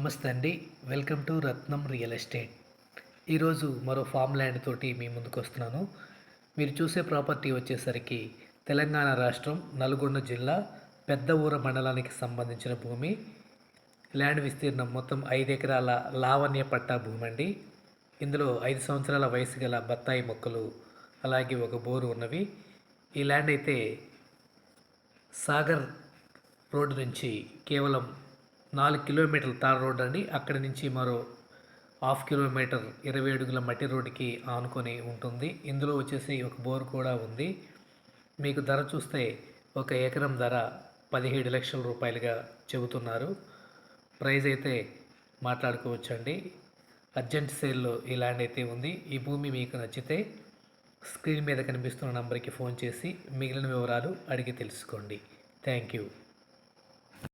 నమస్తే అండి. Welcome to Ratnam real estate. ఈరోజు మరో ఫామ్ ల్యాండ్ తోటి మీ ముందుకు వస్తున్నాను. మీరు చూసే ప్రాపర్టీ వచ్చేసరికి తెలంగాణ రాష్ట్రం నల్గొండ జిల్లా పెద్ద ఊర మండలానికి సంబంధించిన భూమి. ల్యాండ్ విస్తీర్ణం మొత్తం ఐదు ఎకరాల లావణ్య పట్టా భూమి అండి ఇందులో ఐదు సంవత్సరాల వయసు గల బత్తాయి మొక్కలు అలాగే ఒక బోరు ఉన్నవి. ఈ ల్యాండ్ అయితే సాగర్ రోడ్డు నుంచి కేవలం నాలుగు కిలోమీటర్ల తార్ రోడ్ అండి. అక్కడి నుంచి మరో హాఫ్ కిలోమీటర్ ఇరవై అడుగుల మట్టి రోడ్డుకి ఆనుకొని ఉంటుంది. ఇందులో వచ్చేసి ఒక బోర్ కూడా ఉంది. మీకు ధర చూస్తే ఒక ఎకరం ధర పదిహేడు లక్షల రూపాయలుగా చెబుతున్నారు. ప్రైజ్ అయితే మాట్లాడుకోవచ్చండి. అర్జెంట్ సేల్లో ఈ ల్యాండ్ అయితే ఉంది. ఈ భూమి మీకు నచ్చితే స్క్రీన్ మీద కనిపిస్తున్న నంబర్కి ఫోన్ చేసి మిగిలిన వివరాలు అడిగి తెలుసుకోండి. Thank you.